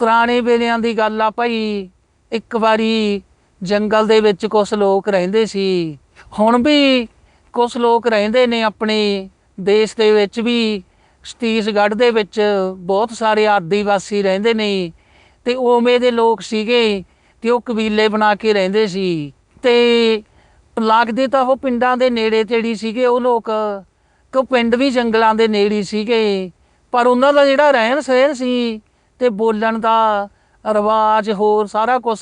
ਪੁਰਾਣੇ ਵੇਲਿਆਂ ਦੀ ਗੱਲ ਆ ਭਾਈ। ਇੱਕ ਵਾਰੀ ਜੰਗਲ ਦੇ ਵਿੱਚ ਕੁਝ ਲੋਕ ਰਹਿੰਦੇ ਸੀ। ਹੁਣ ਵੀ ਕੁਝ ਲੋਕ ਰਹਿੰਦੇ ਨੇ ਆਪਣੇ ਦੇਸ਼ ਦੇ ਵਿੱਚ ਵੀ। ਛਤੀਸਗੜ੍ਹ ਦੇ ਵਿੱਚ ਬਹੁਤ ਸਾਰੇ ਆਦੀਵਾਸੀ ਰਹਿੰਦੇ ਨੇ। ਤੇ ਉਵੇਂ ਦੇ ਲੋਕ ਸੀਗੇ ਤੇ ਉਹ ਕਬੀਲੇ ਬਣਾ ਕੇ ਰਹਿੰਦੇ ਸੀ। ਤੇ ਲੱਗਦੇ ਤਾਂ ਉਹ ਪਿੰਡਾਂ ਦੇ ਨੇੜੇ ਤੇੜੀ ਸੀਗੇ ਉਹ ਲੋਕ। ਕਿ ਪਿੰਡ ਵੀ ਜੰਗਲਾਂ ਦੇ ਨੇੜੇ ਸੀਗੇ। ਪਰ ਉਹਨਾਂ ਦਾ ਜਿਹੜਾ ਰਹਿਣ ਸਹਿਣ ਸੀ ਤੇ ਬੋਲਣ ਦਾ ਰਿਵਾਜ ਹੋਰ ਸਾਰਾ ਕੁਝ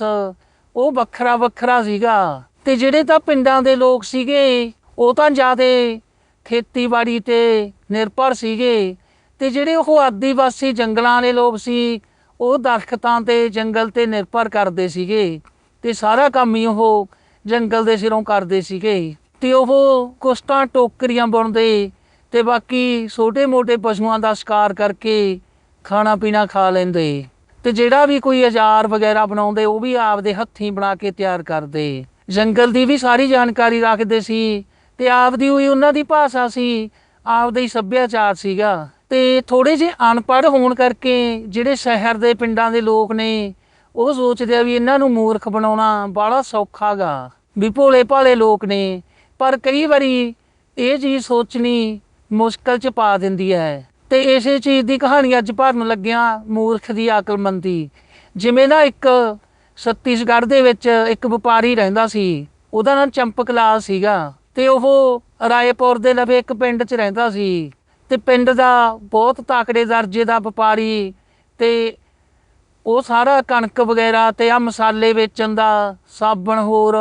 ਉਹ ਵੱਖਰਾ ਵੱਖਰਾ ਸੀਗਾ। ਤੇ ਜਿਹੜੇ ਤਾਂ ਪਿੰਡਾਂ ਦੇ ਲੋਕ ਸੀਗੇ, ਉਹ ਤਾਂ ਜਿਆਦੇ ਖੇਤੀਬਾੜੀ ਤੇ ਨਿਰਭਰ ਸੀਗੇ। ਤੇ ਜਿਹੜੇ ਉਹ ਆਦੀਵਾਸੀ ਜੰਗਲਾਂ ਵਾਲੇ ਲੋਕ ਸੀ, ਉਹ ਦਰਖਤਾਂ ਤੇ ਜੰਗਲ ਤੇ ਨਿਰਭਰ ਕਰਦੇ ਸੀਗੇ। ਤੇ ਸਾਰਾ ਕੰਮ ਹੀ ਉਹ ਜੰਗਲ ਦੇ ਸਿਰੋਂ ਕਰਦੇ ਸੀਗੇ। ਤੇ ਉਹ ਕੁਛ ਟੋਕਰੀਆਂ ਬੁਣਦੇ ਤੇ ਬਾਕੀ ਛੋਟੇ-ਮੋਟੇ ਪਸ਼ੂਆਂ ਦਾ ਸ਼ਿਕਾਰ ਕਰਕੇ ਖਾਣਾ ਪੀਣਾ ਖਾ ਲੈਂਦੇ। ਤੇ ਜਿਹੜਾ ਵੀ ਕੋਈ ਅਚਾਰ ਵਗੈਰਾ ਬਣਾਉਂਦੇ, ਉਹ ਵੀ ਆਪਦੇ ਹੱਥੀਂ ਬਣਾ ਕੇ ਤਿਆਰ ਕਰਦੇ। ਜੰਗਲ ਦੀ ਵੀ ਸਾਰੀ ਜਾਣਕਾਰੀ ਰੱਖਦੇ ਸੀ ਤੇ ਆਪਦੀ ਹੋਈ ਉਹਨਾਂ ਦੀ ਭਾਸ਼ਾ ਸੀ, ਆਪਦਾ ਹੀ ਸੱਭਿਆਚਾਰ ਸੀਗਾ। ਤੇ ਥੋੜੇ ਜਿਹੇ ਅਨਪੜ੍ਹ ਹੋਣ ਕਰਕੇ ਜਿਹੜੇ ਸ਼ਹਿਰ ਦੇ ਪਿੰਡਾਂ ਦੇ ਲੋਕ ਨੇ, ਉਹ ਸੋਚਦੇ ਆ ਵੀ ਇਹਨਾਂ ਨੂੰ ਮੂਰਖ ਬਣਾਉਣਾ ਬੜਾ ਸੌਖਾਗਾ। ਵੀ ਭੋਲੇ ਭਾਲੇ ਲੋਕ ਨੇ, ਪਰ ਕਈ ਵਾਰੀ ਇਹ ਚੀਜ਼ ਸੋਚਣੀ ਮੁਸ਼ਕਲ ਚ ਪਾ ਦਿੰਦੀ ਹੈ। ਤੇ ਇਸੇ ਚੀਜ਼ ਦੀ ਕਹਾਣੀ ਅੱਜ ਭਰਨ ਲੱਗਿਆ ਮੂਰਖ ਦੀ ਅਕਲਮੰਦੀ ਜਿਵੇਂ ਨਾ ਇੱਕ ਛੱਤੀਸਗੜ੍ਹ ਦੇ ਵਿੱਚ ਇੱਕ ਵਪਾਰੀ ਰਹਿੰਦਾ ਸੀ, ਉਹਦਾ ਨਾਮ ਚੰਪਕ ਲਾਲ ਸੀਗਾ ਤੇ ਉਹ ਰਾਏਪੁਰ ਦੇ ਲਵੇ ਇੱਕ ਪਿੰਡ 'ਚ ਰਹਿੰਦਾ ਸੀ ਤੇ ਪਿੰਡ ਦਾ ਬਹੁਤ ਤਾਕੜੇ ਦਰਜੇ ਦਾ ਵਪਾਰੀ ਤੇ ਉਹ ਸਾਰਾ ਕਣਕ ਵਗੈਰਾ ਤੇ ਆ ਮਸਾਲੇ ਵੇਚਣ ਦਾ ਸਾਬਣ ਹੋਰ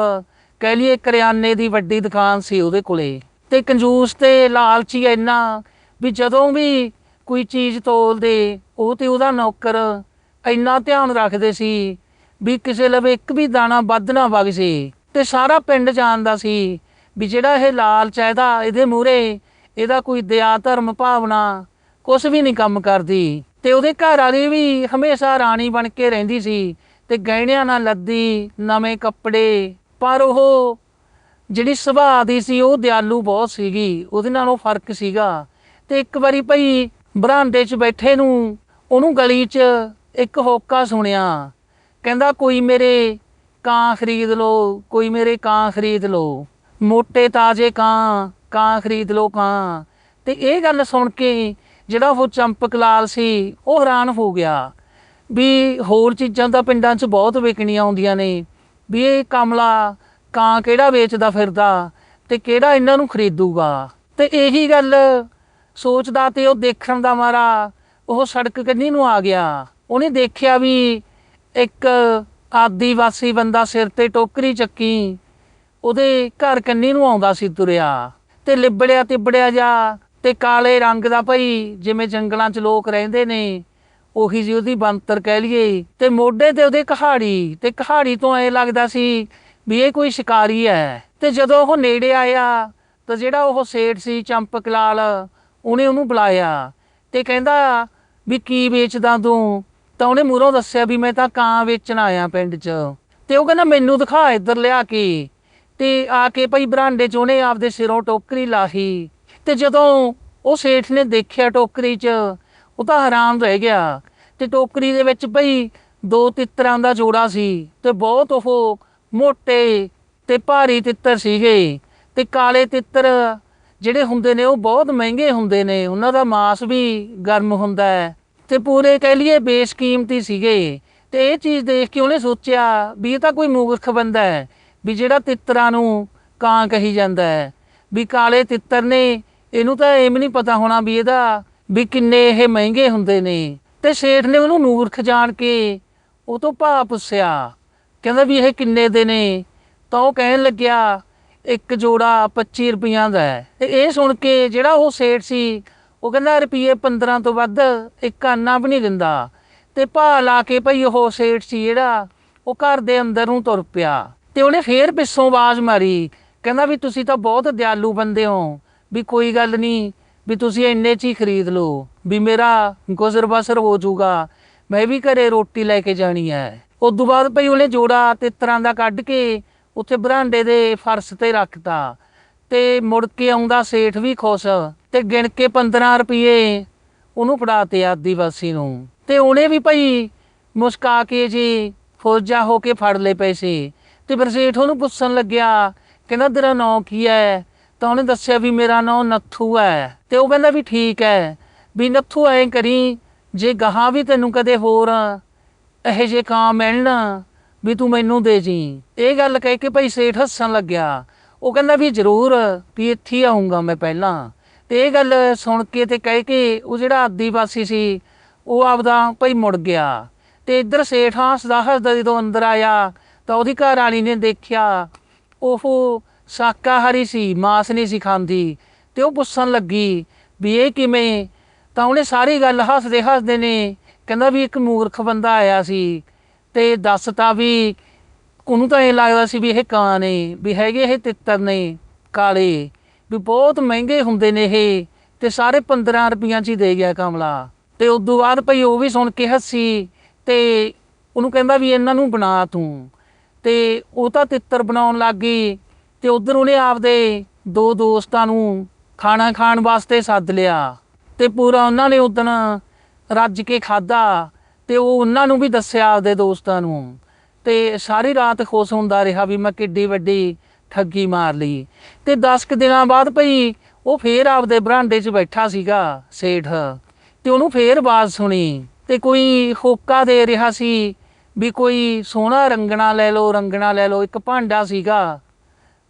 ਕਹਿ ਲਈਏ ਕਰਿਆਨੇ ਦੀ ਵੱਡੀ ਦੁਕਾਨ ਸੀ ਉਹਦੇ ਕੋਲੇ। ਤੇ ਕੰਜੂਸ ਤੇ ਲਾਲਚੀ ਇੰਨਾ ਵੀ ਜਦੋਂ ਵੀ ਕੋਈ ਚੀਜ਼ ਤੋਲਦੇ, ਉਹ ਤੇ ਉਹਦਾ ਨੌਕਰ ਇੰਨਾ ਧਿਆਨ ਰੱਖਦੇ ਸੀ ਵੀ ਕਿਸੇ ਲਵੇ ਇੱਕ ਵੀ ਦਾਣਾ ਵੱਧ ਨਾ ਵਗ ਜੇ। ਤੇ ਸਾਰਾ ਪਿੰਡ ਜਾਣਦਾ ਸੀ ਵੀ ਜਿਹੜਾ ਇਹ ਲਾਲ ਹੈ ਇਹਦੇ ਮੂਹਰੇ ਇਹਦਾ ਕੋਈ ਦਇਆ, ਧਰਮ, ਭਾਵਨਾ ਕੁਝ ਵੀ ਨਹੀਂ ਕੰਮ ਕਰਦੀ। ਤੇ ਉਹਦੇ ਘਰ ਵਾਲੀ ਵੀ ਹਮੇਸ਼ਾ ਰਾਣੀ ਬਣ ਕੇ ਰਹਿੰਦੀ ਸੀ ਤੇ ਗਹਿਣਿਆਂ ਨਾਲ ਲੱਦੀ, ਨਵੇਂ ਕੱਪੜੇ, ਪਰ ਉਹ ਜਿਹੜੀ ਸੁਭਾਅ ਦੀ ਸੀ, ਉਹ ਦਿਆਲੂ ਬਹੁਤ ਸੀਗੀ, ਉਹਦੇ ਨਾਲ ਉਹ ਫ਼ਰਕ ਸੀਗਾ। ਤੇ ਇੱਕ ਵਾਰੀ ਭਈ ਬਰਾਂਡੇ 'ਚ ਬੈਠੇ ਨੂੰ ਉਹਨੂੰ ਗਲੀ 'ਚ ਇੱਕ ਹੋਕਾ ਸੁਣਿਆ। ਕਹਿੰਦਾ, ਕੋਈ ਮੇਰੇ ਕਾਂ ਖਰੀਦ ਲਓ, ਕੋਈ ਮੇਰੇ ਕਾਂ ਖਰੀਦ ਲਓ। ਮੋਟੇ ਤਾਜ਼ੇ ਕਾਂ ਕਾਂ ਖਰੀਦ ਲਓ ਕਾਂ। ਤੇ ਇਹ ਗੱਲ ਸੁਣ ਕੇ ਜਿਹੜਾ ਉਹ ਚੰਪਕ ਲਾਲ ਸੀ, ਉਹ ਹੈਰਾਨ ਹੋ ਗਿਆ ਵੀ ਹੋਰ ਚੀਜ਼ਾਂ ਤਾਂ ਪਿੰਡਾਂ 'ਚ ਬਹੁਤ ਵਿਕਣੀਆਂ ਆਉਂਦੀਆਂ ਨੇ, ਵੀ ਇਹ ਕਮਲਾ ਕਾਂ ਕਿਹੜਾ ਵੇਚਦਾ ਫਿਰਦਾ ਤੇ ਕਿਹੜਾ ਇਹਨਾਂ ਨੂੰ ਖਰੀਦੂਗਾ। ਤੇ ਇਹੀ ਗੱਲ ਸੋਚਦਾ ਤੇ ਉਹ ਦੇਖਣ ਦਾ ਮਾਰਾ, ਉਹ ਸੜਕ ਕੰਨੀ ਨੂੰ ਆ ਗਿਆ। ਉਹਨੇ ਦੇਖਿਆ ਵੀ ਇੱਕ ਆਦੀਵਾਸੀ ਬੰਦਾ ਸਿਰ ਤੇ ਟੋਕਰੀ ਚੱਕੀ, ਉਹਦੇ ਘਰ ਕੰਨੀ ਨੂੰ ਆਉਂਦਾ ਸੀ ਤੁਰਿਆ। ਤੇ ਲਿਬੜਿਆ ਤਿਬੜਿਆ ਜਾ, ਤੇ ਕਾਲੇ ਰੰਗ ਦਾ ਭਈ, ਜਿਵੇਂ ਜੰਗਲਾਂ 'ਚ ਲੋਕ ਰਹਿੰਦੇ ਨੇ, ਉਹੀ ਜੀ ਉਹਦੀ ਬੰਤਰ ਕਹਿ ਲਈਏ। ਤੇ ਮੋਢੇ ਤੇ ਉਹਦੇ ਕਹਾੜੀ, ਤੇ ਕਹਾੜੀ ਤੋਂ ਐ ਲੱਗਦਾ ਸੀ ਵੀ ਇਹ ਕੋਈ ਸ਼ਿਕਾਰੀ ਹੈ। ਤੇ ਜਦੋਂ ਉਹ ਨੇੜੇ ਆਇਆ, ਤਾਂ ਜਿਹੜਾ ਉਹ ਸੇਠ ਸੀ, ਚੰਪਕ ਲਾਲ ਉਹਨੇ ਉਹਨੂੰ ਬੁਲਾਇਆ ਤੇ ਕਹਿੰਦਾ ਵੀ ਕੀ ਵੇਚਦਾ ਤੂੰ? ਤਾਂ ਉਹਨੇ ਮੂਹਰੋਂ ਦੱਸਿਆ ਵੀ ਮੈਂ ਤਾਂ ਕਾਂ ਵੇਚਣ ਆਇਆ ਪਿੰਡ 'ਚ। ਤੇ ਉਹ ਕਹਿੰਦਾ ਮੈਨੂੰ ਦਿਖਾ ਇੱਧਰ ਲਿਆ ਕੇ। ਤੇ ਆ ਕੇ ਭਾਈ ਬਰਾਂਡੇ 'ਚ ਉਹਨੇ ਆਪਦੇ ਸਿਰੋਂ ਟੋਕਰੀ ਲਾਹੀ। ਤੇ ਜਦੋਂ ਉਹ ਸੇਠ ਨੇ ਦੇਖਿਆ ਟੋਕਰੀ 'ਚ, ਉਹ ਤਾਂ ਹੈਰਾਨ ਰਹਿ ਗਿਆ। ਤੇ ਟੋਕਰੀ ਦੇ ਵਿੱਚ ਭਈ ਦੋ ਤਿੱਤਰਾਂ ਦਾ ਜੋੜਾ ਸੀ ਤੇ ਬਹੁਤ ਉਹ ਮੋਟੇ ਤੇ ਭਾਰੀ ਤਿੱਤਰ ਸੀਗੇ। ਤੇ ਕਾਲੇ ਤਿੱਤਰ ਜਿਹੜੇ ਹੁੰਦੇ ਨੇ, ਉਹ ਬਹੁਤ ਮਹਿੰਗੇ ਹੁੰਦੇ ਨੇ। ਉਹਨਾਂ ਦਾ ਮਾਸ ਵੀ ਗਰਮ ਹੁੰਦਾ ਹੈ। ਤੇ ਪੂਰੇ ਕਹਿ ਲਈਏ ਬੇਸ਼ਕੀਮਤੀ ਸੀਗੇ। ਤੇ ਇਹ ਚੀਜ਼ ਦੇਖ ਕੇ ਉਹਨੇ ਸੋਚਿਆ ਵੀ ਇਹ ਤਾਂ ਕੋਈ ਮੂਰਖ ਬੰਦਾ ਹੈ, ਵੀ ਜਿਹੜਾ ਤਿੱਤਰਾਂ ਨੂੰ ਕਾਂ ਕਹੀ ਜਾਂਦਾ ਹੈ। ਵੀ ਕਾਲੇ ਤਿੱਤਰ ਨੇ, ਇਹਨੂੰ ਤਾਂ ਐਵੇਂ ਨਹੀਂ ਪਤਾ ਹੋਣਾ ਵੀ ਇਹਦਾ, ਵੀ ਕਿੰਨੇ ਇਹ ਮਹਿੰਗੇ ਹੁੰਦੇ ਨੇ। ਤੇ ਸੇਠ ਨੇ ਉਹਨੂੰ ਮੂਰਖ ਜਾਣ ਕੇ ਉਹ ਤੋਂ ਭਾਅ ਪੁੱਛਿਆ, ਕਹਿੰਦਾ ਵੀ ਇਹ ਕਿੰਨੇ ਦੇ ਨੇ? ਤਾਂ ਉਹ ਕਹਿਣ ਲੱਗਿਆ ਇੱਕ ਜੋੜਾ 25 ਰੁਪਈਆਂ ਦਾ ਹੈ। ਤੇ ਇਹ ਸੁਣ ਕੇ ਜਿਹੜਾ ਉਹ ਸੇਠ ਸੀ, ਉਹ ਕਹਿੰਦਾ ਰੁਪਈਏ 15 ਤੋਂ ਵੱਧ ਇੱਕ ਆਨਾ ਵੀ ਨਹੀਂ ਦਿੰਦਾ। ਤੇ ਭਾਅ ਲਾ ਕੇ ਭਈ ਉਹ ਸੇਠ ਸੀ ਜਿਹੜਾ, ਉਹ ਘਰ ਦੇ ਅੰਦਰ ਨੂੰ ਤੁਰ ਪਿਆ। ਤੇ ਉਹਨੇ ਫੇਰ ਪਿੱਛੋਂ ਆਵਾਜ਼ ਮਾਰੀ, ਕਹਿੰਦਾ ਵੀ ਤੁਸੀਂ ਤਾਂ ਬਹੁਤ ਦਿਆਲੂ ਬੰਦੇ ਹੋ, ਵੀ ਕੋਈ ਗੱਲ ਨਹੀਂ, ਵੀ ਤੁਸੀਂ ਇੰਨੇ ਚ ਹੀ ਖਰੀਦ ਲਓ, ਵੀ ਮੇਰਾ ਗੁਜ਼ਰ ਬਸਰ ਹੋ ਜਾਊਗਾ, ਮੈਂ ਵੀ ਘਰੇ ਰੋਟੀ ਲੈ ਕੇ ਜਾਣੀ ਹੈ। ਉਸ ਤੋਂ ਬਾਅਦ ਭਈ ਉਹਨੇ ਜੋੜਾ ਤਿੱਤਰਾਂ ਦਾ ਕੱਢ ਕੇ ਉੱਥੇ ਬਰਾਂਡੇ ਦੇ ਫਰਸ਼ ਤੇ ਰੱਖਤਾ ਤੇ ਮੁੜ ਕੇ ਆਉਂਦਾ ਸੇਠ ਵੀ ਖੁਸ਼ ਤੇ ਗਿਣ ਕੇ 15 ਰੁਪਏ ਉਹਨੂੰ ਫੜਾਤੇ ਆਦੀਵਾਸੀ ਨੂੰ। ਤੇ ਉਹਨੇ ਵੀ ਭਾਈ ਮੁਸਕਾ ਕੇ ਜੀ ਫੌਜਾ ਹੋ ਕੇ ਫੜ ਲਏ ਪੈਸੇ। ਤੇ ਫਿਰ ਸੇਠ ਉਹਨੂੰ ਪੁੱਛਣ ਲੱਗਿਆ, ਕਹਿੰਦਾ, ਤੇਰਾ ਨਾਂ ਕੀ ਹੈ ਤਾਂ ਉਹਨੇ ਦੱਸਿਆ ਵੀ ਮੇਰਾ ਨਾਂ ਨੱਥੂ ਹੈ ਤੇ ਉਹ ਕਹਿੰਦਾ ਵੀ ਠੀਕ ਹੈ ਵੀ ਨੱਥੂ ਐਂ ਕਰੀ, ਜੇ ਗਾਹਾਂ ਵੀ ਤੈਨੂੰ ਕਦੇ ਹੋਰ ਇਹੋ ਜੇ ਕਾਂ ਮਿਲਣ ਵੀ ਤੂੰ ਮੈਨੂੰ ਦੇ ਜੀ। ਇਹ ਗੱਲ ਕਹਿ ਕੇ ਭਾਈ ਸੇਠ ਹੱਸਣ ਲੱਗਿਆ। ਉਹ ਕਹਿੰਦਾ ਵੀ ਜ਼ਰੂਰ, ਵੀ ਇੱਥੇ ਹੀ ਆਉਂਗਾ ਮੈਂ ਪਹਿਲਾਂ। ਤੇ ਇਹ ਗੱਲ ਸੁਣ ਕੇ ਤੇ ਕਹਿ ਕੇ ਉਹ ਜਿਹੜਾ ਆਦੀਵਾਸੀ ਸੀ, ਉਹ ਆਪਦਾ ਭਾਈ ਮੁੜ ਗਿਆ। ਤੇ ਇੱਧਰ ਸੇਠ ਹੱਸਦਾ ਹੱਸਦਾ ਜਦੋਂ ਅੰਦਰ ਆਇਆ, ਤਾਂ ਉਹਦੀ ਘਰ ਵਾਲੀ ਨੇ ਦੇਖਿਆ, ਉਹ ਸ਼ਾਕਾਹਾਰੀ ਸੀ, ਮਾਸ ਨਹੀਂ ਸੀ ਖਾਂਦੀ। ਤੇ ਉਹ ਪੁੱਛਣ ਲੱਗੀ ਵੀ ਇਹ ਕਿਵੇਂ? ਤਾਂ ਉਹਨੇ ਸਾਰੀ ਗੱਲ ਹੱਸਦੇ ਹੱਸਦੇ ਨੇ, ਕਹਿੰਦਾ ਵੀ ਇੱਕ ਮੂਰਖ ਬੰਦਾ ਆਇਆ ਸੀ। ਤੇ ਦੱਸਤਾ ਵੀ ਉਹਨੂੰ ਤਾਂ ਇਹ ਲੱਗਦਾ ਸੀ ਵੀ ਇਹ ਕਾਂ ਨੇ, ਵੀ ਹੈਗੇ ਇਹ ਤਿੱਤਰ ਨੇ, ਕਾਲੇ, ਵੀ ਬਹੁਤ ਮਹਿੰਗੇ ਹੁੰਦੇ ਨੇ ਇਹ, ਤੇ ਸਾਰੇ 15 ਰੁਪਈਆਂ 'ਚ ਹੀ ਦੇ ਗਿਆ ਕਮਲਾ। ਤੇ ਤੋਂ ਬਾਅਦ ਭਈ ਉਹ ਵੀ ਸੁਣ ਕੇ ਹੱਸੀ, ਤੇ ਉਹਨੂੰ ਕਹਿੰਦਾ ਵੀ ਇਹਨਾਂ ਨੂੰ ਬਣਾ ਤੂੰ। ਤੇ ਉਹ ਤਾਂ ਤਿੱਤਰ ਬਣਾਉਣ ਲੱਗ ਗਈ, ਤੇ ਉਧਰ ਉਹਨੇ ਆਪਦੇ ਦੋ ਦੋਸਤਾਂ ਨੂੰ ਖਾਣਾ ਖਾਣ ਵਾਸਤੇ ਸੱਦ ਲਿਆ। ਤੇ ਪੂਰਾ ਉਹਨਾਂ ਨੇ ਉਦਣ ਰੱਜ ਕੇ ਖਾਦਾ ਤੇ ਉਹ ਉਹਨਾਂ ਨੂੰ ਵੀ ਦੱਸਿਆ ਆਪਦੇ ਦੋਸਤਾਂ ਨੂੰ। ਤੇ ਸਾਰੀ ਰਾਤ ਖੁਸ਼ ਹੁੰਦਾ ਰਿਹਾ ਵੀ ਮੈਂ ਕਿੱਡੀ ਵੱਡੀ ਠੱਗੀ ਮਾਰ ਲਈ। ਤੇ 10 ਕੁ ਦਿਨਾਂ ਬਾਅਦ ਭਈ ਉਹ ਫੇਰ ਆਪਦੇ ਬਰਾਂਡੇ 'ਚ ਬੈਠਾ ਸੀਗਾ ਸੇਠ। ਤੇ ਉਹਨੂੰ ਫੇਰ ਆਵਾਜ਼ ਸੁਣੀ ਤੇ ਕੋਈ ਹੋਕਾ ਦੇ ਰਿਹਾ ਸੀ ਵੀ ਕੋਈ ਸੋਹਣਾ ਰੰਗਣਾ ਲੈ ਲਓ, ਰੰਗਣਾ ਲੈ ਲਓ, ਇੱਕ ਭਾਂਡਾ ਸੀਗਾ।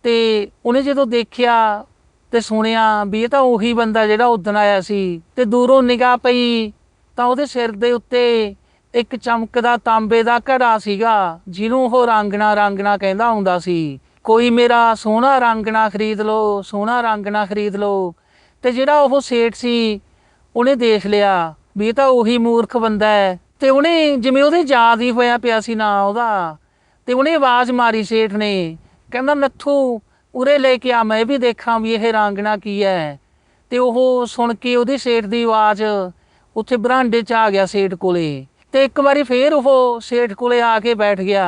ਤੇ ਉਹਨੇ ਜਦੋਂ ਦੇਖਿਆ ਤੇ ਸੁਣਿਆ ਵੀ ਇਹ ਤਾਂ ਉਹੀ ਬੰਦਾ ਜਿਹੜਾ ਉਦਣ ਆਇਆ ਸੀ। ਤੇ ਦੂਰੋਂ ਨਿਗਾਹ ਪਈ ਤਾਂ ਉਹਦੇ ਸਿਰ ਦੇ ਉੱਤੇ ਇੱਕ ਚਮਕਦਾ ਤਾਂਬੇ ਦਾ ਘੜਾ ਸੀਗਾ, ਜਿਹਨੂੰ ਉਹ ਰੰਗਣਾ ਰਾਂਗਣਾ ਕਹਿੰਦਾ ਹੁੰਦਾ ਸੀ। ਕੋਈ ਮੇਰਾ ਸੋਹਣਾ ਰੰਗਣਾ ਖਰੀਦ ਲਓ, ਸੋਹਣਾ ਰੰਗਣਾ ਖਰੀਦ ਲਓ। ਤੇ ਜਿਹੜਾ ਉਹ ਸੇਠ ਸੀ, ਉਹਨੇ ਦੇਖ ਲਿਆ ਵੀ ਇਹ ਤਾਂ ਉਹੀ ਮੂਰਖ ਬੰਦਾ ਹੈ। ਤੇ ਉਹਨੇ ਜਿਵੇਂ ਉਹਦੇ ਯਾਦ ਹੀ ਹੋਇਆ ਪਿਆ ਸੀ ਨਾ ਉਹਦਾ। ਤੇ ਉਹਨੇ ਆਵਾਜ਼ ਮਾਰੀ ਸੇਠ ਨੇ, ਕਹਿੰਦਾ, ਨੱਥੂ, ਉਰੇ ਲੈ ਕੇ ਆ, ਮੈਂ ਵੀ ਦੇਖਾਂ ਵੀ ਇਹ ਰਾਂਗਣਾ ਕੀ ਹੈ। ਤੇ ਉਹ ਸੁਣ ਕੇ ਉਹਦੀ ਸੇਠ ਦੀ ਆਵਾਜ਼ ਉੱਥੇ ਬਰਾਂਡੇ 'ਚ ਆ ਗਿਆ ਸੇਠ ਕੋਲੇ। ਤੇ ਇੱਕ ਵਾਰੀ ਫੇਰ ਉਹ ਸੇਠ ਕੋਲੇ ਆ ਕੇ ਬੈਠ ਗਿਆ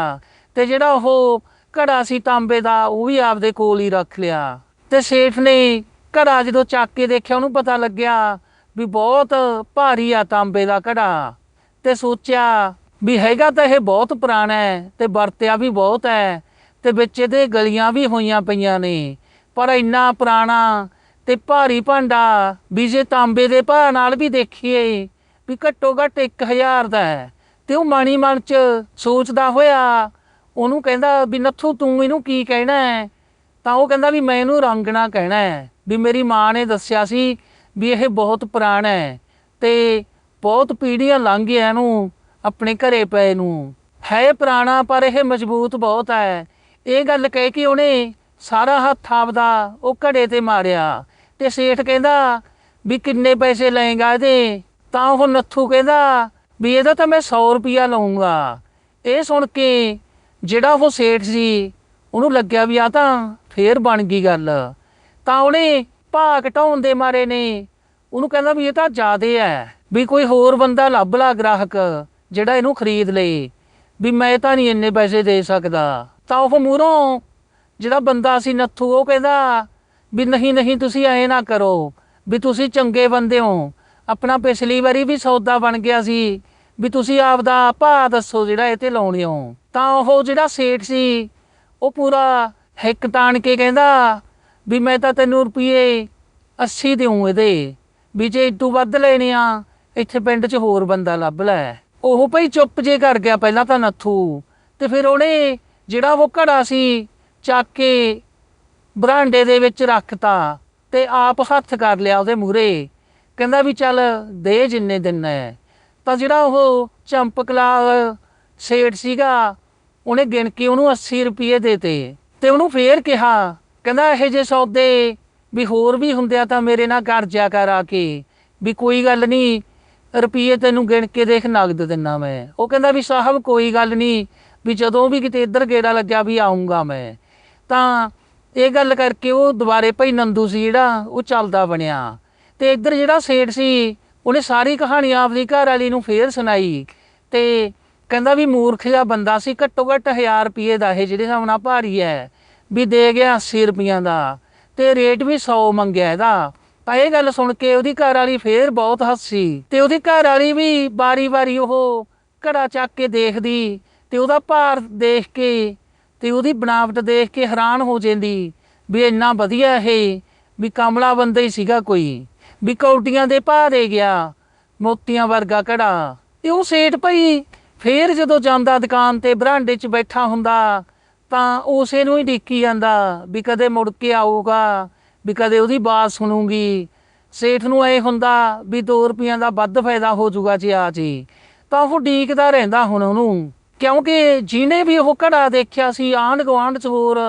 ਤੇ ਜਿਹੜਾ ਉਹ ਘੜਾ ਸੀ ਤਾਂਬੇ ਦਾ, ਉਹ ਵੀ ਆਪਦੇ ਕੋਲ ਹੀ ਰੱਖ ਲਿਆ। ਤੇ ਸੇਠ ਨੇ ਘੜਾ ਜਦੋਂ ਚੱਕ ਕੇ ਦੇਖਿਆ, ਉਹਨੂੰ ਪਤਾ ਲੱਗਿਆ ਵੀ ਬਹੁਤ ਭਾਰੀ ਆ ਤਾਂਬੇ ਦਾ ਘੜਾ। ਤੇ ਸੋਚਿਆ ਵੀ ਹੈਗਾ ਤਾਂ ਇਹ ਬਹੁਤ ਪੁਰਾਣਾ ਹੈ ਤੇ ਵਰਤਿਆ ਵੀ ਬਹੁਤ ਹੈ ਤੇ ਵਿੱਚ ਇਹਦੇ ਗਲੀਆਂ ਵੀ ਹੋਈਆਂ ਪਈਆਂ ਨੇ, ਪਰ ਇੰਨਾ ਪੁਰਾਣਾ ਤੇ ਭਾਰੀ ਭਾਂਡਾ ਵੀ ਜੇ ਤਾਂਬੇ ਦੇ ਭਾਅ ਨਾਲ ਵੀ ਦੇਖੀਏ ਵੀ ਘੱਟੋ ਘੱਟ 1000 ਦਾ ਹੈ। ਤੇ ਉਹ ਮਾਣੀ ਮਨ ਚ ਸੋਚਦਾ ਹੋਇਆ, ਉਹਨੂੰ ਕਹਿੰਦਾ ਵੀ ਨੱਥੂ ਤੂੰ ਇਹਨੂੰ ਕੀ ਕਹਿਣਾ ਹੈ? ਤਾਂ ਉਹ ਕਹਿੰਦਾ ਵੀ ਮੈਂ ਇਹਨੂੰ ਰੰਗਣਾ ਕਹਿਣਾ ਹੈ। ਵੀ ਮੇਰੀ ਮਾਂ ਨੇ ਦੱਸਿਆ ਸੀ ਵੀ ਇਹ ਬਹੁਤ ਪੁਰਾਣਾ ਹੈ ਤੇ ਬਹੁਤ ਪੀੜ੍ਹੀਆਂ ਲੰਘ ਗਿਆ ਇਹਨੂੰ ਆਪਣੇ ਘਰੇ ਪਏ ਨੂੰ। ਹੈ ਪੁਰਾਣਾ, ਪਰ ਇਹ ਮਜ਼ਬੂਤ ਬਹੁਤ ਹੈ। ਇਹ ਗੱਲ ਕਹਿ ਕੇ ਉਹਨੇ ਸਾਰਾ ਹੱਥ ਆਪਦਾ ਉਹ ਘੜੇ ਤੇ ਮਾਰਿਆ ਤੇ ਸੇਠ ਕਹਿੰਦਾ ਵੀ ਕਿੰਨੇ ਪੈਸੇ ਲਏਗਾ ਇਹਦੇ? ਤਾਂ ਉਹ ਨੱਥੂ ਕਹਿੰਦਾ ਵੀ ਇਹਦਾ ਤਾਂ ਮੈਂ 100 ਰੁਪਿਆ ਲਵਾਂਗਾ ਇਹ ਸੁਣ ਕੇ ਜਿਹੜਾ ਉਹ ਸੇਠ ਸੀ ਉਹਨੂੰ ਲੱਗਿਆ ਵੀ ਆ ਤਾਂ ਫੇਰ ਬਣ ਗਈ ਗੱਲ। ਤਾਂ ਉਹਨੇ ਭਾਅ ਘਟਾਉਣ ਦੇ ਮਾਰੇ ਨੇ। ਉਹਨੂੰ ਕਹਿੰਦਾ ਵੀ ਇਹ ਤਾਂ ਜ਼ਿਆਦੇ ਹੈ ਵੀ ਕੋਈ ਹੋਰ ਬੰਦਾ ਲੱਭ ਲਾ ਗ੍ਰਾਹਕ ਜਿਹੜਾ ਇਹਨੂੰ ਖਰੀਦ ਲਈ ਵੀ ਮੈਂ ਤਾਂ ਨਹੀਂ ਇੰਨੇ ਪੈਸੇ ਦੇ ਸਕਦਾ। ਤਾਂ ਉਹ ਮੂਹਰੋਂ ਜਿਹੜਾ ਬੰਦਾ ਸੀ ਨੱਥੂ, ਉਹ ਕਹਿੰਦਾ ਵੀ ਨਹੀਂ ਨਹੀਂ, ਤੁਸੀਂ ਐ ਨਾ ਕਰੋ, ਵੀ ਤੁਸੀਂ ਚੰਗੇ ਬੰਦੇ ਹੋ। ਆਪਣਾ ਪਿਛਲੀ ਵਾਰੀ ਵੀ ਸੌਦਾ ਬਣ ਗਿਆ ਸੀ ਵੀ ਤੁਸੀਂ ਆਪਦਾ ਭਾਅ ਦੱਸੋ ਜਿਹੜਾ ਇਹ ਤੇ ਲਾਉਣੇ ਹੋ। ਤਾਂ ਉਹ ਜਿਹੜਾ ਸੇਠ ਸੀ, ਉਹ ਪੂਰਾ ਹਿੱਕ ਤਾਣ ਕੇ ਕਹਿੰਦਾ ਵੀ ਮੈਂ ਤਾਂ ਤੈਨੂੰ ਰੁਪਏ 80 ਦੇਉਂ ਇਹਦੇ, ਵੀ ਜੇ ਇਦੋਂ ਵੱਧ ਲੈਣੇ ਆ, ਇੱਥੇ ਪਿੰਡ 'ਚ ਹੋਰ ਬੰਦਾ ਲੱਭ ਲੈ। ਉਹ ਭਈ ਚੁੱਪ ਜੇ ਕਰ ਗਿਆ ਪਹਿਲਾਂ ਤਾਂ ਨੱਥੂ, ਤੇ ਫਿਰ ਉਹਨੇ ਜਿਹੜਾ ਉਹ ਘੜਾ ਸੀ ਚੱਕ ਕੇ ਬਰਾਂਡੇ ਦੇ ਵਿੱਚ ਰੱਖਤਾ ਤੇ ਆਪ ਹੱਥ ਕਰ ਲਿਆ ਉਹਦੇ ਮੂਹਰੇ। ਕਹਿੰਦਾ ਵੀ ਚੱਲ ਦੇ ਜਿੰਨੇ ਦਿਨ ਹੈ ਤਾਂ ਜਿਹੜਾ ਉਹ ਚੰਪਕਲਾ ਸੇਠ ਸੀਗਾ, ਉਹਨੇ ਗਿਣ ਕੇ ਉਹਨੂੰ 80 ਰੁਪਏ ਦੇਤੇ ਤੇ ਉਹਨੂੰ ਫੇਰ ਕਿਹਾ, ਕਹਿੰਦਾ ਇਹ ਜੇ ਸੌਦੇ ਵੀ ਹੋਰ ਵੀ ਹੁੰਦੇ ਤਾਂ ਮੇਰੇ ਨਾਲ ਕਰ ਜਾ ਕਰ ਆ ਕੇ, ਵੀ ਕੋਈ ਗੱਲ ਨਹੀਂ ਰੁਪਏ ਤੈਨੂੰ ਗਿਣ ਕੇ ਦੇਖ ਨਗਦ ਦਿੰਨਾ ਮੈਂ। ਉਹ ਕਹਿੰਦਾ ਵੀ ਸਾਹਿਬ ਕੋਈ ਗੱਲ ਨਹੀਂ ਵੀ ਜਦੋਂ ਵੀ ਕਿਤੇ ਇੱਧਰ ਗੇੜਾ ਲੱਗਿਆ ਵੀ ਆਉਂਗਾ ਮੈਂ। ਤਾਂ ਇਹ ਗੱਲ ਕਰਕੇ ਉਹ ਦੁਬਾਰੇ ਭਾਈ ਨੰਦੂ ਸੀ ਜਿਹੜਾ, ਉਹ ਚੱਲਦਾ ਬਣਿਆ। ਤੇ ਇੱਧਰ ਜਿਹੜਾ ਸੇਠ ਸੀ, ਉਹਨੇ ਸਾਰੀ ਕਹਾਣੀ ਆਪਦੀ ਘਰ ਵਾਲੀ ਨੂੰ ਫੇਰ ਸੁਣਾਈ ਤੇ ਕਹਿੰਦਾ ਵੀ ਮੂਰਖ ਜਿਹਾ ਬੰਦਾ ਸੀ, ਘੱਟੋ ਘੱਟ 1000 ਰੁਪਏ ਦਾ ਇਹ ਜਿਹੜੇ ਹਿਸਾਬ ਨਾਲ ਭਾਰੀ ਹੈ, ਵੀ ਦੇ ਗਿਆ 80 ਰੁਪਈਆਂ ਦਾ ਤੇ ਰੇਟ ਵੀ 100 ਮੰਗਿਆ ਇਹਦਾ। ਤਾਂ ਇਹ ਗੱਲ ਸੁਣ ਕੇ ਉਹਦੀ ਘਰ ਵਾਲੀ ਫੇਰ ਬਹੁਤ ਹੱਸੀ ਤੇ ਉਹਦੀ ਘਰ ਵਾਲੀ ਵੀ ਬਾਰੀ-ਬਾਰੀ ਉਹ ਘੜਾ ਚੱਕ ਕੇ ਦੇਖਦੀ ਤੇ ਉਹਦਾ ਭਾਰ ਦੇਖ ਕੇ ਤੇ ਉਹਦੀ ਬਣਾਵਟ ਦੇਖ ਕੇ ਹੈਰਾਨ ਹੋ ਜਾਂਦੀ ਵੀ ਇੰਨਾ ਵਧੀਆ ਇਹ, ਵੀ ਕਮਲਾ ਬੰਦਾ ਹੀ ਸੀਗਾ ਕੋਈ। ਵੀ ਕੌਡੀਆਂ ਦੇ ਭਾਅ ਦੇ ਗਿਆ, ਮੋਤੀਆਂ ਵਰਗਾ ਘੜਾ। ਤੇ ਉਹ ਸੇਠ ਭਈ, ਫੇਰ ਜਦੋਂ ਜਾਂਦਾ ਦੁਕਾਨ ਤੇ ਬਰਾਂਡੇ 'ਚ ਬੈਠਾ ਹੁੰਦਾ, ਤਾਂ ਉਸੇ ਨੂੰ ਹੀ ਡਿੱਕੀ ਜਾਂਦਾ ਵੀ ਕਦੇ ਮੁੜ ਕੇ ਆਊਗਾ, ਵੀ ਕਦੇ ਉਹਦੀ ਬਾਤ ਸੁਣੂਗੀ। ਸੇਠ ਨੂੰ ਇਹ ਹੁੰਦਾ ਵੀ 2 ਰੁਪਈਆਂ ਦਾ ਵੱਧ ਫਾਇਦਾ ਹੋ ਜਾਊਗਾ ਜੇ ਆ ਜੀ। ਤਾਂ ਉਹ ਡੀਕਦਾ ਰਹਿੰਦਾ ਹੁਣ ਉਹਨੂੰ। ਕਿਉਂਕਿ ਜਿਹਨੇ ਵੀ ਉਹ ਘੜਾ ਦੇਖਿਆ ਸੀ, ਆਂਢ ਗੁਆਂਢ ਚ ਹੋਰ,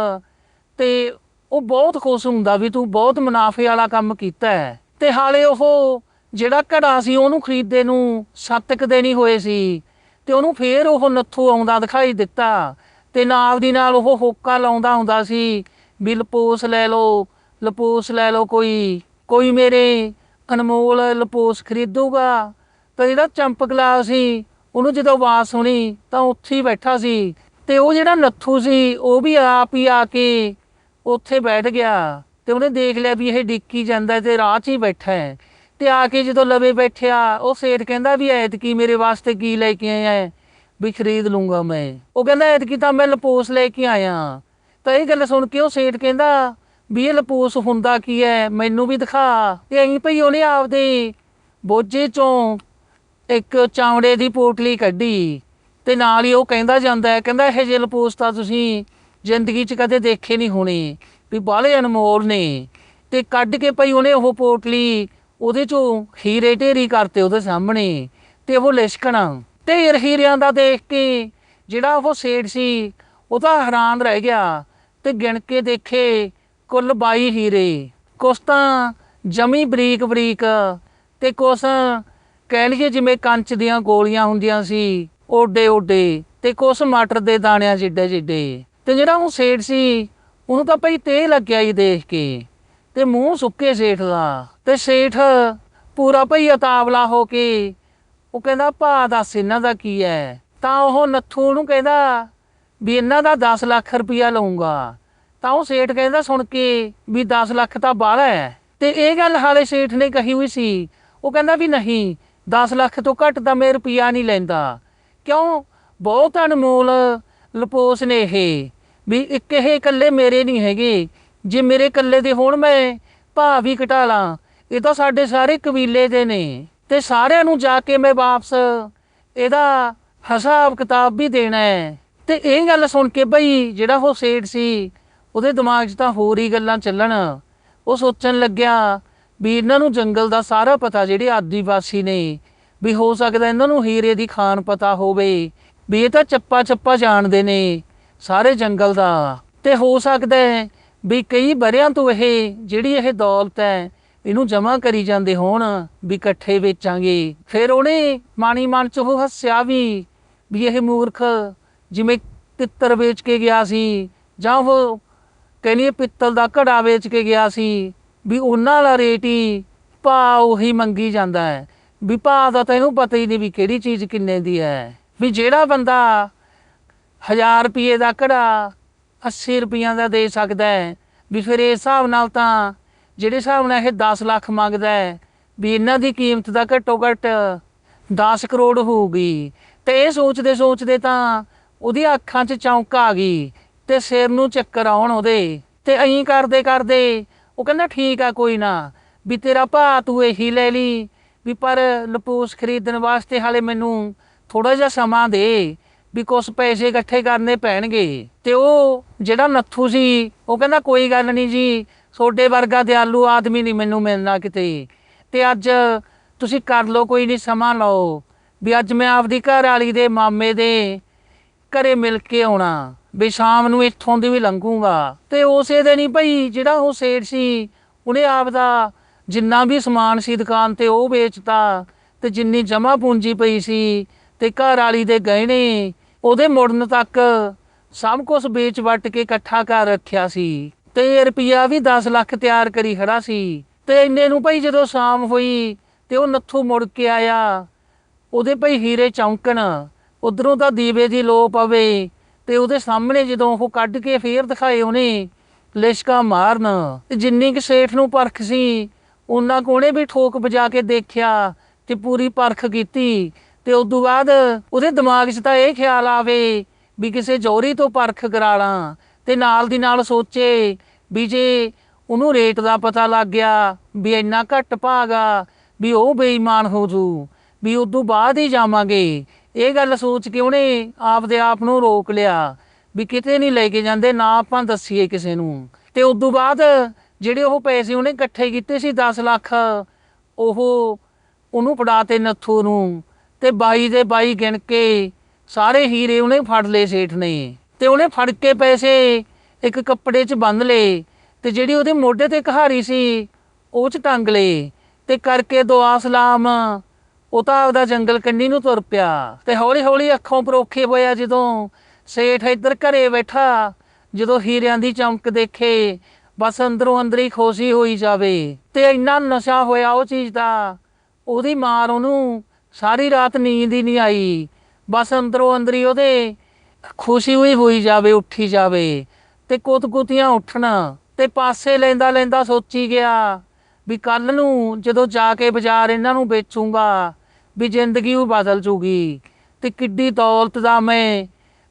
ਤੇ ਉਹ ਬਹੁਤ ਖੁਸ਼ ਹੁੰਦਾ ਵੀ ਤੂੰ ਬਹੁਤ ਮੁਨਾਫੇ ਵਾਲਾ ਕੰਮ ਕੀਤਾ ਹੈ। ਤੇ ਹਾਲੇ ਉਹ ਜਿਹੜਾ ਘੜਾ ਸੀ ਉਹਨੂੰ ਖਰੀਦੇ ਨੂੰ ਸੱਤ ਕੁ ਦਿਨ ਹੀ ਹੋਏ ਸੀ ਤੇ ਉਹਨੂੰ ਫੇਰ ਉਹ ਨੱਥੂ ਆਉਂਦਾ ਦਿਖਾਈ ਦਿੱਤਾ ਤੇ ਨਾਲ ਦੀ ਨਾਲ ਉਹ ਹੋਕਾ ਲਾਉਂਦਾ ਹੁੰਦਾ ਸੀ ਵੀ ਲਪੋਸ ਲੈ ਲਓ, ਲਪੋਸ ਲੈ ਲਓ ਕੋਈ ਕੋਈ ਮੇਰੇ ਅਨਮੋਲ ਲਪੋਸ ਖਰੀਦੂਗਾ। ਤਾਂ ਜਿਹੜਾ ਚੰਪਕਲਾ ਸੀ, ਉਹਨੂੰ ਜਦੋਂ ਆਵਾਜ਼ ਸੁਣੀ ਤਾਂ ਉੱਥੇ ਹੀ ਬੈਠਾ ਸੀ ਤੇ ਉਹ ਜਿਹੜਾ ਨੱਥੂ ਸੀ ਉਹ ਵੀ ਆਪ ਹੀ ਆ ਕੇ ਉੱਥੇ ਬੈਠ ਗਿਆ। ਤੇ ਉਹਨੇ ਦੇਖ ਲਿਆ ਵੀ ਇਹ ਡਿੱਕੀ ਜਾਂਦਾ ਹੈ ਤੇ ਰਾਹ 'ਚ ਹੀ ਬੈਠਾ ਹੈ। ਤੇ ਆ ਕੇ ਜਦੋਂ ਲਵੇ ਬੈਠਿਆ, ਉਹ ਸੇਠ ਕਹਿੰਦਾ ਵੀ ਐਤਕੀ ਮੇਰੇ ਵਾਸਤੇ ਕੀ ਲੈ ਕੇ ਆਇਆ ਹੈ? ਵੀ ਖਰੀਦ ਲੂੰਗਾ ਮੈਂ। ਉਹ ਕਹਿੰਦਾ, ਐਤਕੀ ਤਾਂ ਮੈਂ ਲਪੋਸ ਲੈ ਕੇ ਆਇਆ। ਤਾਂ ਇਹ ਗੱਲ ਸੁਣ ਕੇ ਉਹ ਸੇਠ ਕਹਿੰਦਾ, ਵੀ ਇਹ ਲਪੋਸ ਹੁੰਦਾ ਕੀ ਹੈ? ਮੈਨੂੰ ਵੀ ਦਿਖਾ। ਤੇ ਐਂ ਭਈ ਉਹਨੇ ਆਪਦੇ ਬੋਝੇ ਚੋਂ ਇੱਕ ਚਾਵੜੇ ਦੀ ਪੋਟਲੀ ਕੱਢੀ। ਤੇ ਨਾਲ ਹੀ ਉਹ ਕਹਿੰਦਾ ਜਾਂਦਾ ਹੈ, ਕਹਿੰਦਾ ਇਹ ਜੇ ਲਪੋਸ ਤਾਂ ਤੁਸੀਂ ਜ਼ਿੰਦਗੀ 'ਚ ਕਦੇ ਦੇਖੇ ਨਹੀਂ ਹੋਣੇ। ਵੀ ਬਾਹਲੇ ਅਨਮੋਲ ਨੇ ਤੇ ਕੱਢ ਕੇ ਭਈ ਉਹਨੇ ਉਹ ਪੋਟਲੀ, ਉਹਦੇ ਚੋਂ ਹੀਰੇ ਢੇਰੀ ਕਰਤੇ ਉਹਦੇ ਸਾਹਮਣੇ ਤੇ ਉਹ ਲਿਸ਼ਕਣਾ। ਢੇਰ ਹੀਰਿਆਂ ਦਾ ਦੇਖ ਕੇ ਜਿਹੜਾ ਉਹ ਸੇਠ ਸੀ, ਉਹ ਤਾਂ ਹੈਰਾਨ ਰਹਿ ਗਿਆ ਤੇ ਗਿਣ ਕੇ ਦੇਖੇ ਕੁੱਲ 22 ਹੀਰੇ। ਕੁਛ ਤਾਂ ਜਮੀ ਬਰੀਕ ਬਰੀਕ ਤੇ ਕੁਛ ਕਹਿ ਲਈਏ ਜਿਵੇਂ ਕੰਚ ਦੀਆਂ ਗੋਲੀਆਂ ਹੁੰਦੀਆਂ ਸੀ ਓਡੇ ਓਡੇ ਤੇ ਕੁਛ ਮਟਰ ਦੇ ਦਾਣਿਆਂ ਜਿੱਡੇ ਜਿੱਡੇ ਤੇ ਜਿਹੜਾ ਉਹ ਸੇਠ ਸੀ ਉਹਨੂੰ ਤਾਂ ਭਈ ਤੇ ਲੱਗਿਆ ਜੀ ਦੇਖ ਕੇ। ਤੇ ਮੂੰਹ ਸੁੱਕੇ ਸੇਠ ਦਾ। ਤੇ ਸੇਠ ਪੂਰਾ ਭਈ ਅਤਾਵਲਾ ਹੋ ਕੇ, ਉਹ ਕਹਿੰਦਾ, ਭਾ, ਦੱਸ ਇਹਨਾਂ ਦਾ ਕੀ ਹੈ ਤਾਂ ਉਹ ਨੱਥੂ ਨੂੰ ਕਹਿੰਦਾ, ਵੀ ਇਹਨਾਂ ਦਾ 10 ਲੱਖ ਰੁਪਇਆ ਲਊਂਗਾ। ਤਾਂ ਉਹ ਸੇਠ ਕਹਿੰਦਾ ਸੁਣ ਕੇ, ਵੀ 10 ਲੱਖ ਤਾਂ ਬਾਹਲਾ ਹੈ ਤੇ ਇਹ ਗੱਲ ਹਾਲੇ ਸੇਠ ਨੇ ਕਹੀ ਹੋਈ ਸੀ। ਉਹ ਕਹਿੰਦਾ ਵੀ ਨਹੀਂ 10 ਲੱਖ ਤੋਂ ਘੱਟ ਤਾਂ ਮੈਂ ਰੁਪਿਆ ਨਹੀਂ ਲੈਂਦਾ। ਕਿਉਂ? ਬਹੁਤ ਅਨਮੋਲ, ਲਪੋਸ ਨੇ ਇਹ। ਵੀ ਇੱਕ ਇਹ ਇਕੱਲੇ ਮੇਰੇ ਨਹੀਂ ਹੈਗੇ। ਜੇ ਮੇਰੇ ਇਕੱਲੇ ਦੇ ਹੋਣ ਮੈਂ ਭਾਅ ਵੀ ਘਟਾ ਲਾਂ। ਇਹ ਤਾਂ ਸਾਡੇ ਸਾਰੇ ਕਬੀਲੇ ਦੇ ਨੇ। ਤੇ ਸਾਰਿਆਂ ਨੂੰ ਜਾ ਕੇ ਮੈਂ ਵਾਪਸ ਇਹਦਾ ਹਿਸਾਬ ਕਿਤਾਬ ਵੀ ਦੇਣਾ ਹੈ। ਤੇ ਇਹ ਗੱਲ ਸੁਣ ਕੇ ਬਈ, ਜਿਹੜਾ ਉਹ ਸੇਠ ਸੀ, ਉਹਦੇ ਦਿਮਾਗ 'ਚ ਤਾਂ ਹੋਰ ਹੀ ਗੱਲਾਂ ਚੱਲਣ। ਉਹ ਸੋਚਣ ਲੱਗਿਆ ਵੀ ਇਹਨਾਂ ਨੂੰ ਜੰਗਲ ਦਾ ਸਾਰਾ ਪਤਾ ਜਿਹੜੇ ਆਦੀਵਾਸੀ ਨੇ, ਵੀ ਹੋ ਸਕਦਾ ਇਹਨਾਂ ਨੂੰ ਹੀਰੇ ਦੀ ਖਾਨ ਪਤਾ ਹੋਵੇ, ਵੀ ਇਹ ਤਾਂ ਚੱਪਾ ਚੱਪਾ ਜਾਣਦੇ ਨੇ। ਸਾਰੇ ਜੰਗਲ ਦਾ। ਤੇ ਹੋ ਸਕਦਾ ਹੈ ਵੀ ਕਈ ਬਰਿਆਂ ਤੋਂ ਇਹ ਜਿਹੜੀ ਇਹ ਦੌਲਤ ਹੈ, ਇਹਨੂੰ ਜਮ੍ਹਾਂ ਕਰੀ ਜਾਂਦੇ ਹੋਣ, ਵੀ ਇਕੱਠੇ ਵੇਚਾਂਗੇ। ਫਿਰ ਉਹਨੇ ਮਾਣੀ ਮਨ ਚ ਉਹ ਹੱਸਿਆ ਵੀ ਵੀ ਇਹ ਮੂਰਖ ਜਿਵੇਂ ਤਿੱਤਰ ਵੇਚ ਕੇ ਗਿਆ ਸੀ, ਜਾਂ ਉਹ ਕਹਿੰਦੀ ਪਿੱਤਲ ਦਾ ਘੜਾ ਵੇਚ ਕੇ ਗਿਆ ਸੀ, ਵੀ ਉਹਨਾਂ ਵਾਲਾ ਰੇਟ ਹੀ ਭਾ ਉਹੀ ਮੰਗੀ ਜਾਂਦਾ ਹੈ। ਵੀ ਭਾ ਦਾ ਤੈਨੂੰ ਪਤਾ ਹੀ ਨਹੀਂ ਵੀ ਕਿਹੜੀ ਚੀਜ਼ ਕਿੰਨੇ ਦੀ ਹੈ। ਵੀ ਜਿਹੜਾ ਬੰਦਾ 1000 ਰੁਪਏ ਦਾ ਘੜਾ 80 ਰੁਪਈਆਂ ਦਾ ਦੇ ਸਕਦਾ ਹੈ। ਵੀ ਫਿਰ ਇਸ ਹਿਸਾਬ ਨਾਲ ਤਾਂ ਜਿਹੜੇ ਹਿਸਾਬ ਨਾਲ ਇਹ 10 ਲੱਖ ਮੰਗਦਾ ਹੈ, ਵੀ ਇਹਨਾਂ ਦੀ ਕੀਮਤ ਦਾ ਘੱਟੋ ਘੱਟ 10 ਕਰੋੜ ਹੋਊਗੀ। ਤੇ ਇਹ ਸੋਚਦੇ ਸੋਚਦੇ ਤਾਂ ਉਹਦੀ ਅੱਖਾਂ 'ਚ ਚੌਂਕ ਆ ਗਈ ਤੇ ਸਿਰ ਨੂੰ ਚੱਕਰ ਆਉਣ ਉਹਦੇ। ਤੇ ਐਂ ਕਰਦੇ ਕਰਦੇ ਉਹ ਕਹਿੰਦਾ, ਠੀਕ ਆ, ਕੋਈ ਨਾ। ਵੀ ਤੇਰਾ ਭਾ ਤੂੰ ਇਹੀ ਲੈ ਲਈ। ਵੀ ਪਰ ਲਪੂਸ ਖਰੀਦਣ ਵਾਸਤੇ ਹਾਲੇ ਮੈਨੂੰ ਥੋੜਾ ਜਿਹਾ ਸਮਾਂ ਦੇ। ਵੀ ਕੁਛ ਪੈਸੇ ਇਕੱਠੇ ਕਰਨੇ ਪੈਣਗੇ। ਤੇ ਉਹ ਜਿਹੜਾ ਨੱਥੂ ਸੀ, ਉਹ ਕਹਿੰਦਾ, ਕੋਈ ਗੱਲ ਨਹੀਂ ਜੀ ਤੁਹਾਡੇ ਵਰਗਾ ਦਿਆਲੂ ਆਦਮੀ ਨਹੀਂ ਮੈਨੂੰ ਮਿਲਣਾ ਕਿਤੇ। ਤੇ ਅੱਜ ਤੁਸੀਂ ਕਰ ਲਓ, ਕੋਈ ਨਹੀਂ ਸਮਾਂ ਲਓ। ਵੀ ਅੱਜ ਮੈਂ ਆਪਦੀ ਘਰ ਵਾਲੀ ਦੇ ਮਾਮੇ ਦੇ ਘਰੇ ਮਿਲ ਕੇ ਆਉਣਾ। ਵੀ ਸ਼ਾਮ ਨੂੰ ਇੱਥੋਂ ਦੀ ਵੀ ਲੰਘੂਗਾ। ਤੇ ਉਸੇ ਦਿਨ ਹੀ ਭਈ, ਜਿਹੜਾ ਉਹ ਸੇਠ ਸੀ, ਉਹਨੇ ਆਪਦਾ ਜਿੰਨਾ ਵੀ ਸਮਾਨ ਸੀ ਦੁਕਾਨ ਤੇ ਉਹ ਵੇਚਤਾ। ਤੇ ਜਿੰਨੀ ਜਮਾ ਪੂੰਜੀ ਪਈ ਸੀ, ਤੇ ਘਰ ਵਾਲੀ ਦੇ ਗਹਿਣੇ ਉਹਦੇ ਮੁੜਨ ਤੱਕ ਸਭ ਕੁਝ ਵੇਚ ਵੱਟ ਕੇ ਇਕੱਠਾ ਕਰ ਰੱਖਿਆ ਸੀ ਤੇ ਰੁਪਿਆ ਵੀ 10 ਲੱਖ ਤਿਆਰ ਕਰੀ ਖੜਾ ਸੀ ਤੇ ਇੰਨੇ ਨੂੰ ਭਾਈ ਜਦੋਂ ਸ਼ਾਮ ਹੋਈ ਤੇ ਉਹ ਨੱਥੂ ਮੁੜ ਕੇ ਆਇਆ। ਉਹਦੇ ਭਾਈ ਹੀਰੇ ਚੌਂਕਣ, ਉਧਰੋਂ ਤਾਂ ਦੀਵੇ ਦੀ ਲੋ ਪਵੇ ਤੇ ਉਹਦੇ ਸਾਹਮਣੇ ਜਦੋਂ ਉਹ ਕੱਢ ਕੇ ਫੇਰ ਦਿਖਾਏ ਉਹਨੇ ਲਿਸ਼ਕਾ ਮਾਰਨ। ਤੇ ਜਿੰਨੀ ਕਿ ਸੇਠ ਨੂੰ ਪਰਖ ਸੀ, ਉਹਨਾਂ ਕੋਨੇ ਵੀ ਠੋਕ ਵਜਾ ਕੇ ਦੇਖਿਆ ਤੇ ਪੂਰੀ ਪਰਖ ਕੀਤੀ ਤੇ ਉਸ ਤੋਂ ਬਾਅਦ ਉਹਦੇ ਦਿਮਾਗ 'ਚ ਤਾਂ ਇਹ ਖਿਆਲ ਆਵੇ ਵੀ ਕਿਸੇ ਜੌਹਰੀ ਤੋਂ ਪਰਖ ਕਰਾ ਲਾਂ ਤੇ ਨਾਲ ਦੀ ਨਾਲ ਸੋਚੇ ਵੀ ਜੇ ਉਹਨੂੰ ਰੇਟ ਦਾ ਪਤਾ ਲੱਗ ਗਿਆ ਵੀ ਇੰਨਾ ਘੱਟ ਭਾਗਾ ਵੀ ਉਹ ਬੇਈਮਾਨ ਹੋ ਜੂ, ਵੀ ਉਸ ਤੋਂ ਬਾਅਦ ਹੀ ਜਾਵਾਂਗੇ। ਇਹ ਗੱਲ ਸੋਚ ਕੇ ਉਹਨੇ ਆਪਦੇ ਆਪ ਨੂੰ ਰੋਕ ਲਿਆ ਵੀ ਕਿਤੇ ਨਹੀਂ ਲੈ ਕੇ ਜਾਂਦੇ, ਨਾ ਆਪਾਂ ਦੱਸੀਏ ਕਿਸੇ ਨੂੰ। ਤੇ ਉਸ ਤੋਂ ਬਾਅਦ ਜਿਹੜੇ ਉਹ ਪੈਸੇ ਉਹਨੇ ਇਕੱਠੇ ਕੀਤੇ ਸੀ 10 ਲੱਖ, ਉਹ ਉਹਨੂੰ ਪੜਾਤੇ ਨੱਥੂ ਨੂੰ। ਤੇ ਬਾਈ ਦੇ ਬਾਈ ਗਿਣ ਕੇ ਸਾਰੇ ਹੀਰੇ ਉਹਨੇ ਫੜ ਲਏ ਸੇਠ ਨੇ। ਤੇ ਉਹਨੇ ਫੜ ਕੇ ਪੈਸੇ ਇੱਕ ਕੱਪੜੇ 'ਚ ਬੰਨ ਲਏ ਤੇ ਜਿਹੜੀ ਉਹਦੇ ਮੋਢੇ ਤੇ ਕਹਾਰੀ ਸੀ, ਉਹ 'ਚ ਟੰਗ ਲਏ ਤੇ ਕਰਕੇ ਦੁਆ ਸਲਾਮ ਉਹ ਤਾਂ ਆਪਦਾ ਜੰਗਲ ਕੰਨੀ ਨੂੰ ਤੁਰ ਪਿਆ ਤੇ ਹੌਲੀ ਹੌਲੀ ਅੱਖੋਂ ਪਰੋਖੇ ਹੋਇਆ ਜਦੋਂ ਸੇਠ ਇੱਧਰ ਘਰੇ ਬੈਠਾ, ਜਦੋਂ ਹੀਰਿਆਂ ਦੀ ਚਮਕ ਦੇਖੇ, ਬਸ ਅੰਦਰੋਂ ਅੰਦਰ ਹੀ ਖੁਸ਼ੀ ਹੋਈ ਜਾਵੇ। ਤੇ ਇੰਨਾ ਨਸ਼ਾ ਹੋਇਆ ਉਹ ਚੀਜ਼ ਦਾ, ਉਹਦੀ ਮਾਰ ਉਹਨੂੰ ਸਾਰੀ ਰਾਤ ਨੀਂਦ ਹੀ ਨਹੀਂ ਆਈ। ਬਸ ਅੰਦਰੋਂ ਅੰਦਰ ਹੀ ਉਹਦੇ ਖੁਸ਼ੀ ਹੋਈ ਹੋਈ ਜਾਵੇ, ਉੱਠੀ ਜਾਵੇ ਤੇ ਕੁੱਤ-ਕੁੱਤੀਆਂ ਉੱਠਣਾ ਤੇ ਪਾਸੇ ਲੈਂਦਾ ਲੈਂਦਾ ਸੋਚੀ ਗਿਆ ਵੀ ਕੱਲ ਨੂੰ ਜਦੋਂ ਜਾ ਕੇ ਬਾਜ਼ਾਰ ਇਹਨਾਂ ਨੂੰ ਵੇਚੂੰਗਾ ਵੀ ਜ਼ਿੰਦਗੀ ਉਹ ਬਦਲ ਜੂਗੀ ਤੇ ਕਿੱਡੀ ਦੌਲਤ ਦਾ ਮੈਂ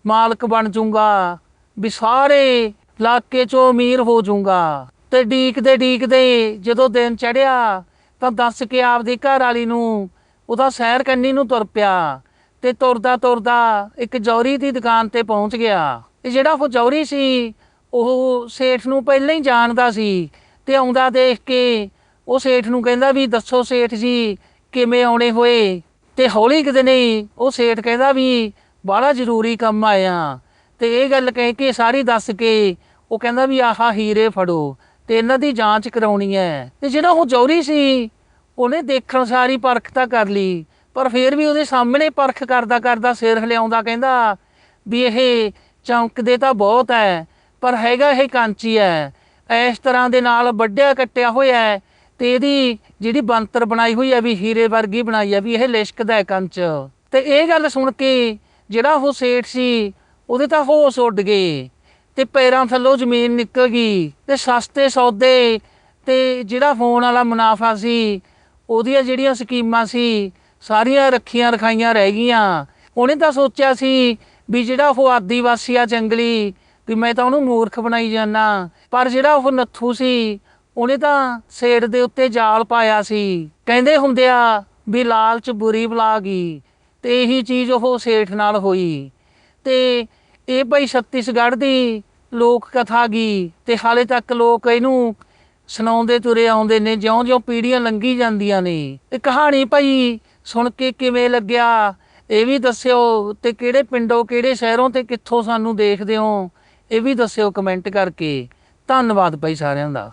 ਮਾਲਕ ਬਣ ਜੂੰਗਾ ਵੀ ਸਾਰੇ ਇਲਾਕੇ ਚੋਂ ਅਮੀਰ ਹੋ ਜੂੰਗਾ। ਤੇ ਡੀਕਦੇ ਡੀਕਦੇ ਜਦੋਂ ਦਿਨ ਚੜਿਆ ਤਾਂ ਦੱਸ ਕੇ ਆਪਦੀ ਘਰ ਵਾਲੀ ਨੂੰ ਉਹਦਾ ਸੈਰ ਕੰਨੀ ਨੂੰ ਤੁਰ ਪਿਆ ਤੇ ਤੁਰਦਾ ਤੁਰਦਾ ਇੱਕ ਜੌਰੀ ਦੀ ਦੁਕਾਨ ਤੇ ਪਹੁੰਚ ਗਿਆ। ਤੇ ਜਿਹੜਾ ਉਹ ਜੌਰੀ ਸੀ, ਉਹ ਸੇਠ ਨੂੰ ਪਹਿਲਾਂ ਹੀ ਜਾਣਦਾ ਸੀ ਤੇ ਆਉਂਦਾ ਦੇਖ ਕੇ ਉਹ ਸੇਠ ਨੂੰ ਕਹਿੰਦਾ ਵੀ ਦੱਸੋ ਸੇਠ ਜੀ, ਕਿਵੇਂ ਆਉਣੇ ਹੋਏ? ਤੇ ਹੌਲੀ ਕਿਤੇ ਨਹੀਂ ਉਹ ਸੇਠ ਕਹਿੰਦਾ ਵੀ ਬੜਾ ਜ਼ਰੂਰੀ ਕੰਮ ਆਇਆ। ਤੇ ਇਹ ਗੱਲ ਕਹਿ ਕੇ ਸਾਰੀ ਦੱਸ ਕੇ ਉਹ ਕਹਿੰਦਾ ਵੀ ਆਹਾ ਹੀਰੇ ਫੜੋ ਤੇ ਇਹਨਾਂ ਦੀ ਜਾਂਚ ਕਰਾਉਣੀ ਹੈ। ਤੇ ਜਿਹੜਾ ਉਹ ਜੌਰੀ ਸੀ ਉਹਨੇ ਦੇਖਣ ਸਾਰੀ ਪਰਖ ਤਾਂ ਕਰ ਲਈ, ਪਰ ਫਿਰ ਵੀ ਉਹਦੇ ਸਾਹਮਣੇ ਪਰਖ ਕਰਦਾ ਕਰਦਾ ਸਿਰ ਹਿਲਾਉਂਦਾ ਕਹਿੰਦਾ ਵੀ ਇਹ ਚਮਕਦੇ ਤਾਂ ਬਹੁਤ ਹੈ ਪਰ ਹੈਗਾ ਇਹ ਕਾਂਚੀ ਹੈ ਇਸ ਤਰ੍ਹਾਂ ਦੇ ਨਾਲ ਵੱਡਿਆ ਕੱਟਿਆ ਹੋਇਆ ਹੈ ਤੇ ਇਹਦੀ ਜਿਹੜੀ ਬੰਤਰ ਬਣਾਈ ਹੋਈ ਹੈ ਵੀ ਹੀਰੇ ਵਰਗੀ ਬਣਾਈ ਹੈ ਵੀ ਇਹ ਲਿਸ਼ਕਦਾ ਹੈ ਕੰਚ। ਤੇ ਇਹ ਗੱਲ ਸੁਣ ਕੇ ਜਿਹੜਾ ਉਹ ਸੇਠ ਸੀ, ਉਹਦੇ ਤਾਂ ਹੋਸ਼ ਉੱਡ ਗਏ ਤੇ ਪੈਰਾਂ ਥੱਲੋਂ ਜ਼ਮੀਨ ਨਿਕਲ ਗਈ ਤੇ ਸਸਤੇ ਸੌਦੇ ਤੇ ਜਿਹੜਾ ਫੋਨ ਵਾਲਾ ਮੁਨਾਫਾ ਸੀ ਉਹਦੀਆਂ ਜਿਹੜੀਆਂ ਸਕੀਮਾਂ ਸੀ, ਸਾਰੀਆਂ ਰੱਖੀਆਂ ਰਖਾਈਆਂ ਰਹਿ ਗਈਆਂ। ਉਹਨੇ ਤਾਂ ਸੋਚਿਆ ਸੀ ਵੀ ਜਿਹੜਾ ਉਹ ਆਦੀਵਾਸੀ ਆ ਜੰਗਲੀ, ਵੀ ਮੈਂ ਤਾਂ ਉਹਨੂੰ ਮੂਰਖ ਬਣਾਈ ਜਾਣਾ ਪਰ ਜਿਹੜਾ ਉਹ ਨੱਥੂ ਸੀ, ਉਹਨੇ ਤਾਂ ਸੇੜ ਦੇ ਉੱਤੇ ਜਾਲ ਪਾਇਆ ਸੀ। ਕਹਿੰਦੇ ਹੁੰਦੇ ਵੀ ਲਾਲਚ ਬੁਰੀ ਬਲਾ ਗਈ, ਤੇ ਇਹੀ ਚੀਜ਼ ਉਹ ਸੇਠ ਨਾਲ ਹੋਈ। ਤੇ ਇਹ ਭਾਈ ਛੱਤੀਸਗੜ੍ਹ ਦੀ ਲੋਕ ਕਥਾ ਗਈ, ਤੇ ਹਾਲੇ ਤੱਕ ਲੋਕ ਇਹਨੂੰ ਸੁਣਾਉਂਦੇ ਤੁਰੇ ਆਉਂਦੇ ਨੇ ਜਿਉਂ-ਜਿਉਂ ਪੀੜ੍ਹੀਆਂ ਲੰਘੀ ਜਾਂਦੀਆਂ ਨੇ। ਇਹ ਕਹਾਣੀ ਭਾਈ ਸੁਣ ਕੇ ਕਿਵੇਂ ਲੱਗਿਆ? ਇਹ ਵੀ ਦੱਸਿਓ ਤੇ ਕਿਹੜੇ ਪਿੰਡੋਂ, ਕਿਹੜੇ ਸ਼ਹਿਰੋਂ ਤੇ ਕਿੱਥੋਂ ਸਾਨੂੰ ਦੇਖਦੇ ਹੋ? ਇਹ ਵੀ ਦੱਸਿਓ ਕਮੈਂਟ ਕਰਕੇ। ਧੰਨਵਾਦ ਭਾਈ ਸਾਰਿਆਂ ਦਾ।